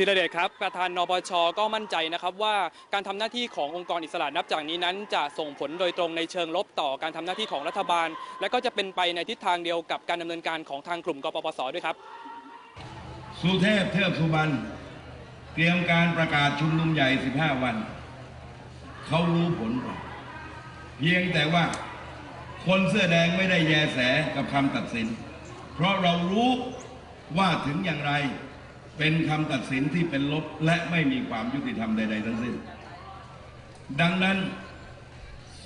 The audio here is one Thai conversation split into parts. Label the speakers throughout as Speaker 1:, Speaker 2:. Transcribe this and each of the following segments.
Speaker 1: ธีรเดชครับประธานนปชก็มั่นใจนะครับว่าการทำหน้าที่ขององค์กรอิสระนับจากนี้นั้น จะส่งผลโดยตรงในเชิงลบต่อการทำหน้าที่ของรัฐบาล และก็จะเป็นไปในทิศทางเดียวกับการดำเนินการของทางกลุ่มกปปสด้วยครับ
Speaker 2: สุเทพเทือกสุบรรณเตรียมการประกาศชุมนุมใหญ่ 15 วัน เขารู้ผล เพียงแต่ว่าคนเสื้อแดงไม่ได้แยแสกับคำตัดสิน เพราะเรารู้ว่าถึงอย่างไร เป็นคำตัดสินที่เป็นลบและไม่มีความยุติธรรมใด ๆ ทั้งสิ้น ดังนั้น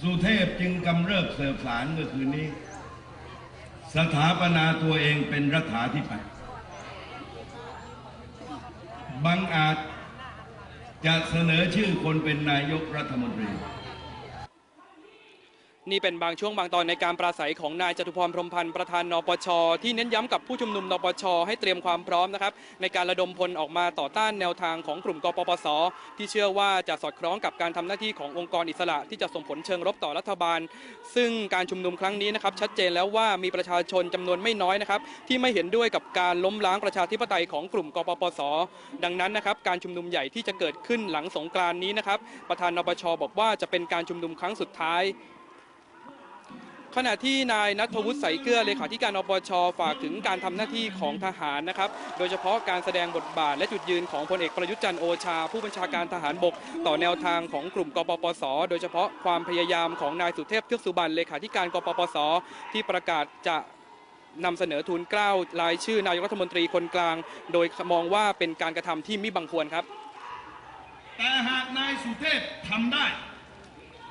Speaker 2: สุเทพจึงกำเริบเสบสารเมื่อคืนนี้ สถาปนาตัวเองเป็นรัฐาธิปัตย์บางอาจจะเสนอชื่อคนเป็นนายกรัฐมนตรี
Speaker 1: นี่เป็นบางช่วงบางตอนในการปราศัยของนายจตุพรพรมพันธ์ประธานนปช ที่เน้นย้ำกับผู้ชุมนุมนปช ให้เตรียมความพร้อมนะครับในการระดมพลออกมาต่อต้านแนวทางของกลุ่มกปปส ที่เชื่อว่าจะสอดคล้องกับการทำหน้าที่ขององค์กรอิสระ ที่จะส่งผลเชิงรบต่อรัฐบาล ซึ่งการชุมนุมครั้งนี้นะครับชัดเจนแล้วว่ามีประชาชนจำนวนไม่น้อยนะครับที่ไม่เห็นด้วยกับการล้มล้างประชาธิปไตยของกลุ่มกปปส ดังนั้นนะครับการชุมนุมใหญ่ที่จะเกิดขึ้นหลังสงกรานนี้นะครับประธานนปช บอกว่าจะเป็นการชุมนุมครั้งสุดท้าย ขณะที่นายนัทวุฒิใสเกลือเลขาธิการนปชฝากถึงการทำหน้าที่ของทหารนะครับ โดยเฉพาะการแสดงบทบาทและจุดยืนของพลเอกประยุทธ์จันทร์โอชา ผู้บัญชาการทหารบก ต่อแนวทางของกลุ่มกปปส โดยเฉพาะความพยายามของนายสุเทพเทือกสุบรรณเลขาธิการกปปส ที่ประกาศจะนำเสนอทูลเกล้ารายชื่อนายกรัฐมนตรีคนกลาง โดยมองว่าเป็นการกระทำที่มิบังควรครับ
Speaker 2: แต่หากนายสุเทพทำได้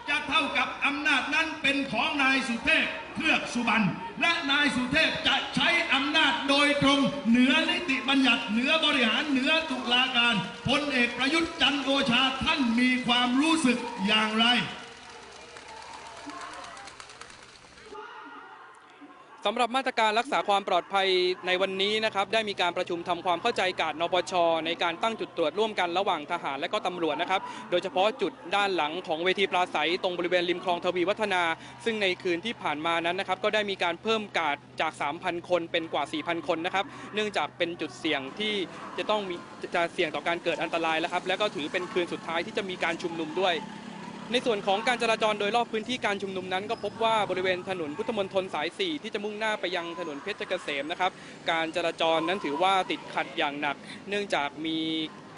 Speaker 2: จะเท่ากับอำนาจนั้นเป็นของนายสุเทพเทือกสุบรรณและนายสุเทพจะใช้อำนาจโดยตรงเหนือนิติบัญญัติเหนือบริหารเหนือตุลาการพลเอกประยุทธ์จันทร์โอชาท่านมีความรู้สึกอย่างไร
Speaker 1: สำหรับมาตรการรักษาความปลอดภัยในวันนี้นะครับได้มีการประชุมทำความเข้าใจกับนปช ในการตั้งจุดตรวจร่วมกันระหว่างทหารและก็ตำรวจนะครับโดยเฉพาะจุดด้านหลังของเวทีปราศัยตรงบริเวณริมคลองทวีวัฒนา ซึ่งในคืนที่ผ่านมานั้นนะครับก็ได้มีการเพิ่มการดจาก 3,000 คนเป็นกว่า 4,000 คนนะครับเนื่องจากเป็นจุดเสี่ยงที่จะต้องมีจะเสี่ยงต่อการเกิดอันตรายแล้วครับและก็ถือเป็นคืนสุดท้ายที่จะมีการชุมนุมด้วย ในส่วนของการจราจรโดยรอบพื้นที่การชุมนุมนั้น ก็พบว่าบริเวณถนนพุทธมณฑลสาย 4 ที่จะมุ่งหน้าไปยังถนนเพชรเกษมนะครับ การจราจรนั้นถือว่าติดขัดอย่างหนัก เนื่องจากมี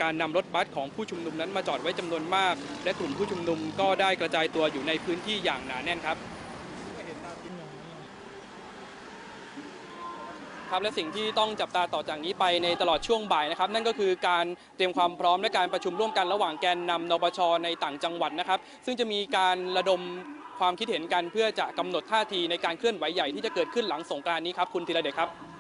Speaker 1: การนำรถบัสของผู้ชุมนุมนั้นมาจอดไว้จำนวนมาก และกลุ่มผู้ชุมนุมก็ได้กระจายตัวอยู่ในพื้นที่อย่างหนาแน่นครับ ครับและสิ่งที่ต้องจับตาต่อจากนี้ไปในตลอดช่วงบ่ายนะครับ นั่นก็คือการเตรียมความพร้อมและการประชุมร่วมกันระหว่างแกนนำนปชในต่างจังหวัดนะครับ ซึ่งจะมีการระดมความคิดเห็นกันเพื่อจะกำหนดท่าทีในการเคลื่อนไหวใหญ่ที่จะเกิดขึ้นหลังสงกรานนี้ครับคุณธีระเดชครับ